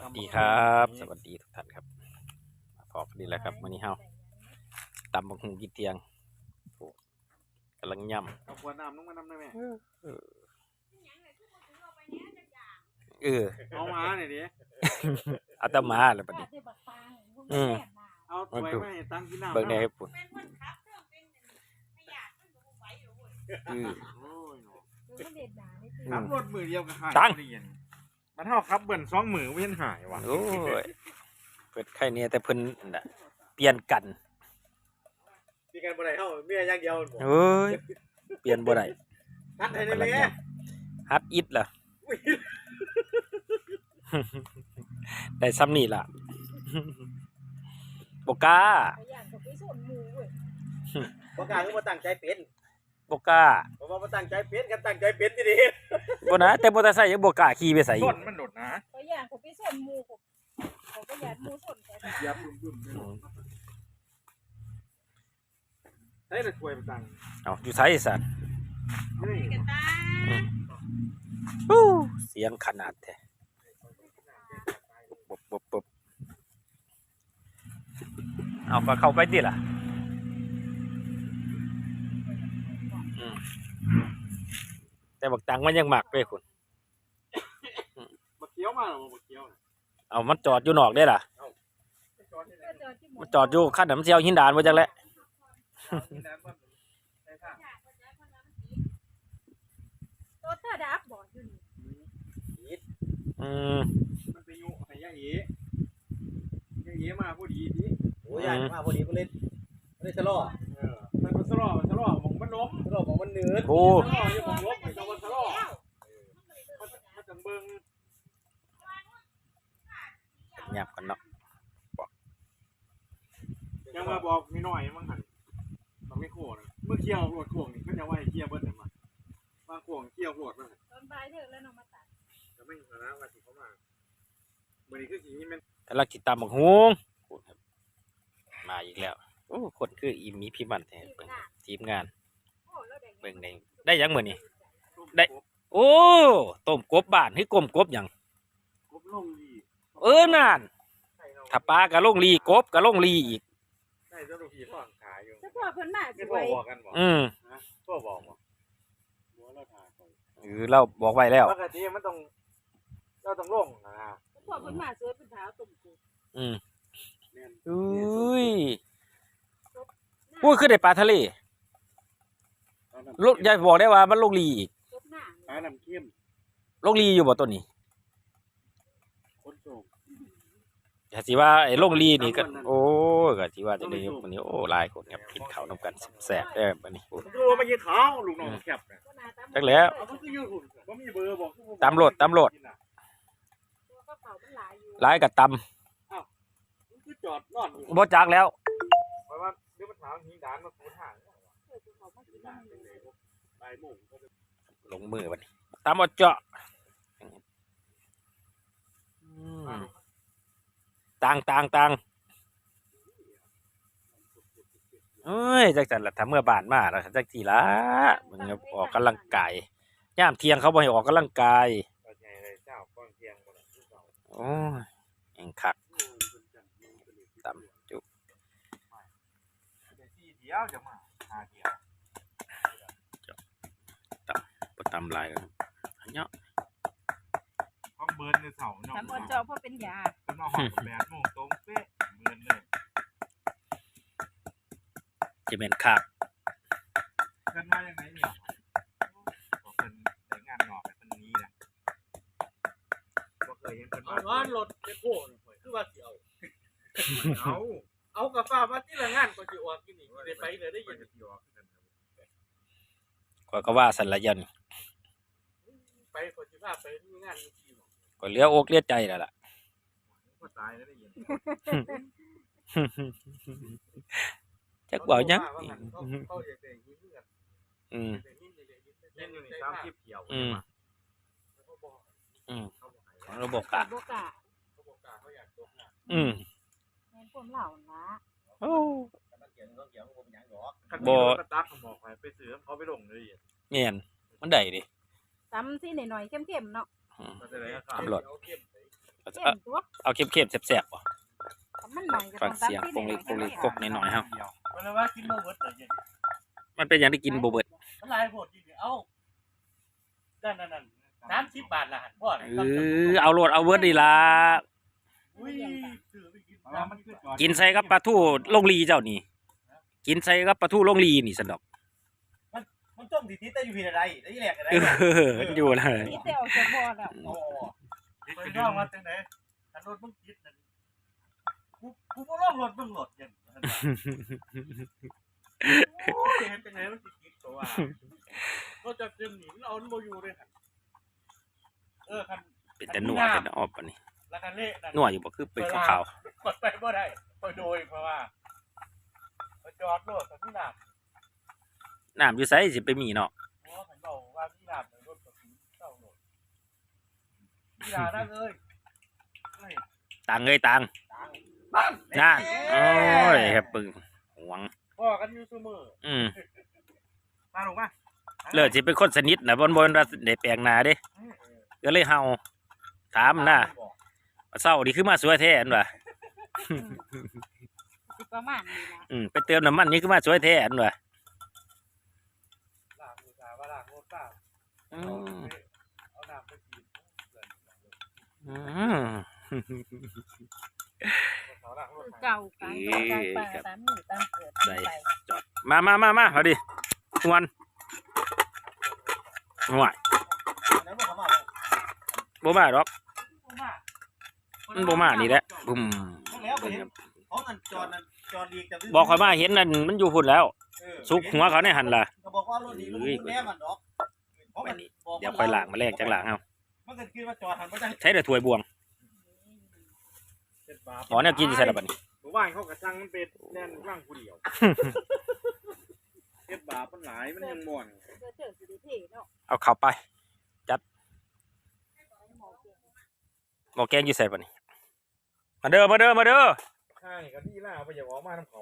สวัสดีครับ สวัสดีทุกท่านครับมาพอกันดีแล้วครับวันนี้เฮาตำบักหุงกินเตียงโอ้กำลังย่เอาขวดน้ำลงมานำได้ไหมำเออ เอามาหน่อยดิเอาแตมาแล้วบัดนี้ อืม เอาถ้วยมาให้ตั้งกินน้ำเบิ่งได้ให้ปุ่นอือโอ้ยเนาะอืขับมรถมือเดียวก็หายตั้ง เรียน มันเท่าขับเบิ่นสองมือเวียนหายว่ะโอ้ยเปิดไข่เนี่ยแต่เพิ่นน่ะเปลี่ยนกันมีการบ่ได้เฮาเมียอย่างเดียวบ่เอ้ยเปลี่ยนบ่ได้ทัดให้ได้กำลัแม่งย่ำฮัดอิดล่ะได้ซ้ำนี่ล่ะบกล้าบ่กล้าคือบ่ตั้งใจเป็น บกล้าเพราะว่าบ่ตั้งใจเป็นกันตั้งใจเป็นที่ดีบ่นะแต่มอเตอร์ไซค์ยังบกล้าขี่ไปใส่ต้นมันโดดนะก็อย่างผมไปส่วนหมูผมผมก็อยากหมูส่วนแต่เหยับดุ่มๆเลยได้แต่ถ้วยไปตั้งเอาอยู่ไสสันนี่กันตาอู้เสียงขนาดแท้บบบบบบเอาก็เข้าไปดิล่ะ แต่บักตังมันยังหมักเลยคุณบักเคี้ยวมาหรอบักเคี้ยวน่ะเอามันจอดอยู่นอกได้ล่ะจอดที่ไหนก็เจอที่หมูมันจอดอยู่ขั้นน้ำเชียวหินดานมาจังแหล้วที่นั้นมันใช่ค่ะตัวเธอดับบ่อยู่นี่อืมมันไปยุให้ยาเอ๋ยาเอ๋มาพอดีดิโอ้ยยายมาพอดีบ่เล่นบ่ได้ทะเลาะเออมันก็สลอส ล้มเลาะของมันเนืดโอ้ยู่มล้มมันก็สลอมันมันจังเบิ่งหยับกันเนาะยังมาบอกมีหน่อยมั้งหันมันไม่โคตรเมื่อเคี่ยวโหดโขงนี่ก็จะว่าเคี่ยวเบิ้ลเนี่มาบางโขงเคี่ยวโหดมันตอนบ่ายเถอะแล้วน้องมาตัดจะไม่เห็นะว่าสิเขามาเมื่อนี้คือสีนี้มันกำลังติดตามบักฮวงมาอีกแล้ว โอ้ คนคืออีมีพิมันแท้เบิ่งทีมงาน เบิ่งได้ได้หยังมื้อนี้ต้มได้ โอ้ต้มกบบ้านให้กลมกบหยังกบลงดีเออนั่นถ้าปลากะลงลีกบกะลงลีอีก ได้เจ้าหน้าที่ฟังขายอยู่เฉพาะเพิ่นมาสไม่วพ่อยบอกกันบอกอืมพ่อบอกบอกบัวเราถ่ายไปเออเราบอกไว้แล้ว ปกติมันต้องเราต้องลงนะเฉพาะเพิ่นมาสวยเป็นเท้าตุ่มกูอืมแม่นอุ้ยอุ้ยคือได้ปลาทะเล ลูกอย่าบอกได้ว่ามันลงลีอีกจบหน้าปลาน้ำเค็มลงลีอยู่บ่ตัวนี้คนส่งก็สิว่าไอ้ลงลีนี่ก็โอ้ก็สิว่าจะได้วันนี้โอ้หลายคนครับกินข้าวนำกันแซ่บๆได้อบัดนี้โอ้มันก็ว่ามายืนขาวลูกน้องแคบเนี่ยก็หน้าตาจักแล้ว เอามันก็ยืนหุ่นว่ามีเบอร์บอกตามโหลดตามโหลด ตัวก็เผามันหลายอยู่หลายก็ตำมันคือจอดนอนอยู่บ่จักแล้ว เพราะว่าเดี๋ยวมันถามหิงดานมาปูทางเออตัวเขามากินดามันนเป็นอยู่เลยบ่ายโมงก็จะ ลงมือบัดนี้ตามเอาเจาะอืมต่างต่างต่างเอ้ยจักจันละถ้าเมื่อบานมาแล้วจักทีละมันก็ออกกำลังกายย่ามเที่ยงเขาบ่ให้ออกกำลังกายก็ใหญ่เลยเจ้าก้อนเทียงบ่ได้คือเก่าโอ้ยเองคักตำจุเดี๋ยวสี่เดียวจะมาหาเดียว บ่ ตำลายกันเนาะต้องเบิร์นในเสาเนาะทำอดจอเพราะเป็นยาเป็นมาหอดแปดโมงตรงเป๊ะเบิร์นเลยจะเป็นคักเพิ่นมาอย่างไรเนี่ยบอกเพิ่นได้งานนอกแต่เพิ่นหนี้นะบ่เคยเห็นเพิ่นเอามาร้อนรถไปโค้งข่อยคือว่าสิเอาเอาเอากาฟ้ามาที่ละงานก็สิออกกินนี่ได้ไปเลยได้ยินไปที่ออกกันก็ก็ว่าสันละยัน ไปก็สิพาไปมีงานมีทีบ่ก็เหลืออกเหลือใจแล้วล่ะก็ตายแล้วได้ยินจักเว่าหยังเขาเขาอยากได้ยินคือนอืมได้ยินได้ยินเล่นอยู่ในสามที่เกี่ยวอืม เขาบอกอืมเขาบอกของระบบกะบกะเขาบอกกาเขาอยากตกงานอืมแม่นพวกเหล่านะโอ้มันเกี่ยวกับเกี่ยวกับผมหยังดอกตักเขาบอกให้ไปซื้อเขาไปลงเลย แม่นมันได้ดิ ตำที่หน่อยๆเข้มๆเนาะอืมก็จะได้ราคาตำรวจ เอาเข้มไปเอาเห็นตัวเอาเข้มๆแซ่บๆบ่ถ้ามันหน่อยก็ฟัต้องงเสียงตัดโปรงเล็กโปรงเล็กที่คกหน่อยๆเฮาเดียวเพราะว่ากินโมเบิร์ตเลยเย็นมันเป็นอย่างที่กินบ่เบิด มันลายโหดจริงๆเอ้านั่นนั่นนั่นสามสิบบาทละหันพ่อเออเอาโลดเอาเบิดนี่ล่ะอุ้ยถือไปกินเพราะว่ามันคือจอดกินใส่กับปลาทูลงลีเจ้านี่ กินใส่กับปลาทูลงลีนี่สนดอก มันต้มติดติดแต่อยู่ที่ใดได้ยี่แหลกอะไรเออมันอยู่เลยนี่แต่ออกจากบ่อแล้วโอ้ไปย่องมาจังไหนถ้ารถมึงติดนั่นกูกูก็ล่องรถมึงรถเย็นโอ้ยเห็นจังไหนมันติดติดตัวก็จะจึงหนีมันเอาโมยูเลยค่ะเออคันเป็นแต่หนวดเป็นแต่ออบอันนี้แล้วคันเละนั่นหนวดอยู่บ่คือเป็นขาวกดไปบ่ได้ไปโดยเพราะว่าไปจอดรถกับพี่หนาบๆ น้ำอยู่ไสสิไปมีเนาะต่าผมบอกว่าพี่หนาบในรถกับพี่เจ้าหลดพี่หนาได้เลยเฮ้ยตังเอ้ยตังตังบ้านน่าโอ้ยครับปึงหวงพ่อกันอยู่เสมออืมมาลงมาเลิศสิเป็นคนสนิทนะบนบนว่าได้แปลงหน้าเด้ก็เลยเฮาถามหน้าเศร้านี่คือมาสวยแท้อันว่ะประมาณนี้นะอืมไปเติมน้ำมันนี่คือมาสวยแท้อันว่ะ ล้างมือตาว่า ล้างรถตาอืเอามเอาน้ำไปฉีดอืม เขาล้างรถเก่ากลางตรงกลางป่าตามนี่ตามเกิดได้มามามามาเอาดิทวนหวายแล้วบอกเขามาบ่มาดอกมามันบ่มานี่แหละบุ้มแล้วไปเห็น เขาอันจอดนั่นจอดดีแต่บอกข่อยมาเห็นนั่นมันอยู่พุ่นแล้วซุกหัวเขาในหันล่ะเขาบอกว่ารถดีรถดีแน่มันดอกเพราะมันบอกเดี๋ยวค่อยล้างมาแลกจากล้างเอามันก็คิดว่าจอดหันไปได้ใช้แต่ถ้วยบวงเจ็ดบาทอ๋อเนี่ยกินใส่ละบัดนี้หมู่บ้านเขากระชังมันเป็นแน่นร่างผู้เดียวเจ็ดบาทมันหลายมันยังม่วนเจอเจอสิได้เท่เนาะเอาเข้าไป จัดหมอแกงอยู่ใส่บัดนี้ มาเด้อมาเด้อมาเด้อ ข้างกับที่ล่าไปอย่าบอกมาทำเขา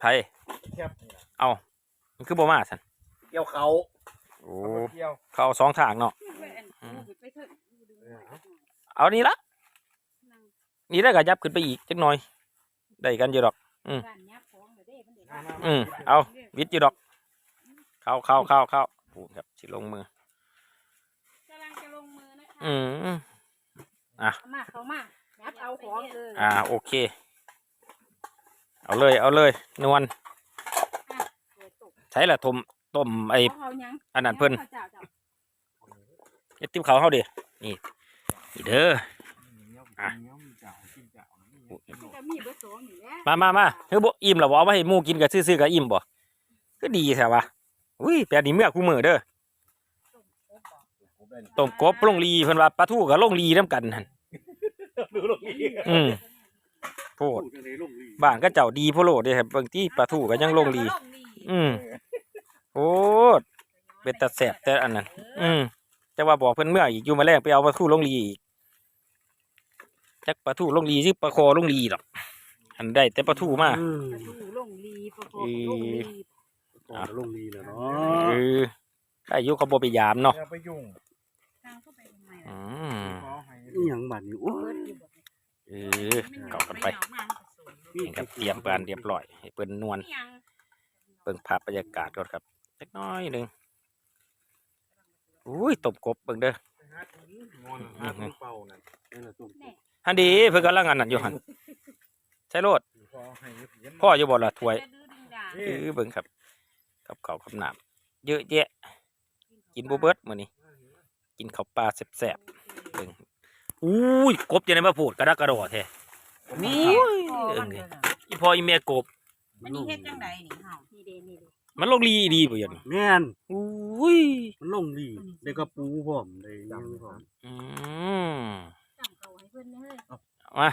ไผแคบนี่นะมันคือบ่มาซั่นเกี่ยวเขาโอ้เกี่ยว เขาเอาสองทางเนาะไปอันนี้ไปเถอะเอานี่ละนี่ได้ก็ยับขึ้นไปอีกจักหน่อย ได้กันอยู่ดอกบ้านยับของเด้อมันเด้ออืมเอา วิทย์อยู่ดอก เข้าเข้าเข้าเข้าพูดครับสิลงมือ กำลังจะลงมือนะคะอืมเอามาเขามายับเอาของเอออ่า โอเค เอาเลยเอาเลยนวลเปิดตกใช้ละทมต้มไอ้เอาเขายังอันนั้นเพิ่นเจ้าเจ้าเอ็ดติ้มเขาเฮาดินี่นี่เด้ออะจะมีเบอร์สองอยู่แล้วมามามาเฮ้ยบ่อิ่มแล้วบ่เอาไว้ให้หมู่กินกับซื่อๆกับอิ่มบ่ก็ดีแท้วะอุ้ยแปลนี้เมื่อกูมื้อเด้อต้มกบลงลีเพิ่นว่าปลาทูก็ลงลีนํกันหั่นดูลงลีอืม โพดพูดกันเลยลงลีบ้านก็เจ้าดีโพโลเด้ครับบางทีปลาทูก็ยังลงลีอืมโอ้เป็นตาแสบแต่อันนั้นอืมแต่ว่าบอกเพิ่นเมื่ออีกอยู่มาแรงไปเอาปลาทูลงลีอีกจักปลาทูลงลีสิปลาคอลงลีดอกอันได้แต่ปลาทูมาประตูลงลีประกอบลงลีอะลงลีแล้วเนาเอะอใครอยู่เขาบ่ไปยามเนาะอย่าไปยุ่งทางเข้าไปทำไมอืล่ะมขอให้นี่ยังบัดนี่โอ้เปิยดอยู่บ่ เออเข้ากันไปนี่ครับเตรียมการเรียบร้อยให้เปิ้นนวลยังเบิ่งภาพบรรยากาศก่อนครับจักหน้อยหนึงอุ้ยตบกบเบิ่งเด้อหาถุงงอนหาถุงเป่านั่นนี่แหละตุ้มฮันดีเพิ่นกำลังอันนั้นอยู่หั่นใช่โลดขอให้เห็นพ่ออยู่บ่ล่ะถ้วยจะดื้อดึงด่าเออเบิ่งครับกับข้าวกับน้ำเยอะแยะ กินบ่เบิดมื้อนี้กินข้าวปลาแซ่บๆเบิ่ง อุ้ยกบจะได้มาพูดกระดักกระโดดแท้อุ้ยเอิ้งนี่อีพ่ออีแม่กบอันนี้เฮ็ดจังไดนี่เฮานี่เด้นี่เด้มันลงลีดีบ่อย่างนี้แม่นอุ้ยมันลงลีได้กระปูพร้อมได้ยังพร้อมอืมจำเขาให้เพิ่นเด้อมา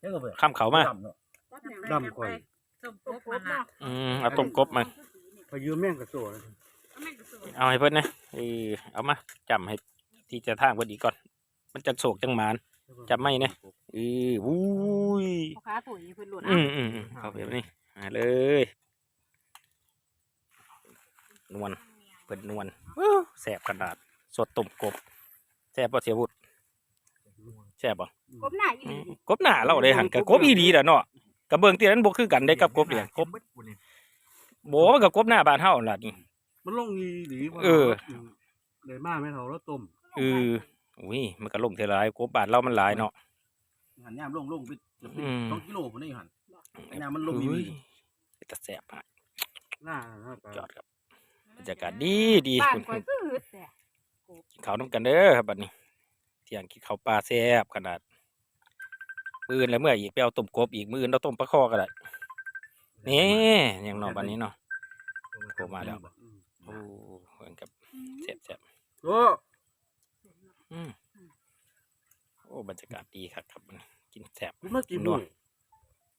เฮ็ดก็เบิดข้ามเขามาจับหยังดำข่อยส้มกบมาอืมเอาต้มกบมา พอยืมแม่งกระโสนเอาแม่งกระสุนเอาให้เพิ่นนะเออเอามาจำให้ที่จะทางเพิ่นอีกก่อน มันจังโศกจังหมานจับไม่เนี่ยเอออุ้ยพ่อค้าตุ๋ยเพิ่นหลุดอือะมอืมอืมเข้าไปแบบนี้มาเลยนวลเปิดนวลแสบขนาด สดต้มกบแสบป่ะเสียบุตรแซ่บบ่กบหน้าอีอืหลีมกบหน้าเราเลยหันกับกบอีดีล่ะเนาะกับเบิ่งที่นั้นบ่คือกันได้กับกบเนี่ยกบเบิดกูนี่บ่มันกับกบหน้าบ้านเฮาล่ะนี่มันลงดีดีว่าเออได้มาแม่เฒ่าแล้วต้มเออ อุ้ยมันก็ลงเท่าหลายกบบ้านเรามันหลายเนาะหันยามลงลงไปเกือบเป็นอืมสองกิโลพุ่นนี่หันน้ำมันลงดีอุ้ยแต่แซ่บมากหน้าหน้าตาจอดครับบรรยากาศดีดีบ้านคุณข่อยคือฮึดแต่กินข้าวน้ำกันเด้อครับบัดนี้ เที่ยงกินข้าวปลาแซ่บขนาดมื้ออื่นแล้วเมื่ออีกไปเอาต้มกบอีกมื้ออื่นเราต้มปลาคอก็ได้นี่อย่างเนอกบัดนี้เนาะโผล่มาแล้วอืมโอ้เหมือนกับแซ่บแซ่บโอ้ อืมโอ้บรรยากาศดีครับครับบัดนี้กินแซ่บมันมากี่นัโมวง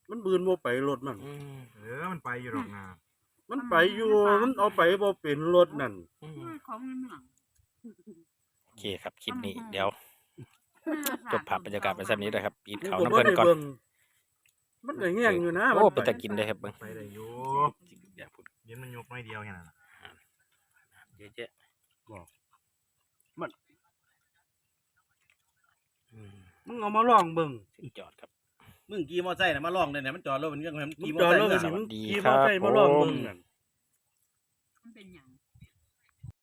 มันบืนบ่ไปรถมันอืมเออมันไปอยู่หรอกนะมันไปอยู่มันเอาไปบ่เป็นรถนั่นอืมของเมืองโอเคครับคลิปนี้เดี๋ยวจบภาพบรรยากาศไปสักนี้นะครับปิดมันข้าวก็น้ำบ่เพิ่นได้ก่อนเบิ่งมันก็แง่งอยู่นะโอ้มัเป็นตะกินได้ครับเบิ่งไปได้อยู่อยากพูดเย็นมันยกน้อยเดียวแค่นั้นน่ะเยอะๆอืม มึงเอามาลองเบิ่งสุดยอดครับมึงขี่มอเตอร์ไซค์น่ะมาลองเลยเนี่ยมันจอดรถมันยังไงมันมึงขี่มอจเตออดร์ไซรถค์ไปมานี่มึงสวัสดีขี่ครัมอบเตอร์ไซค์มาลองผมเบิ่งนั่น มันเป็นหยัง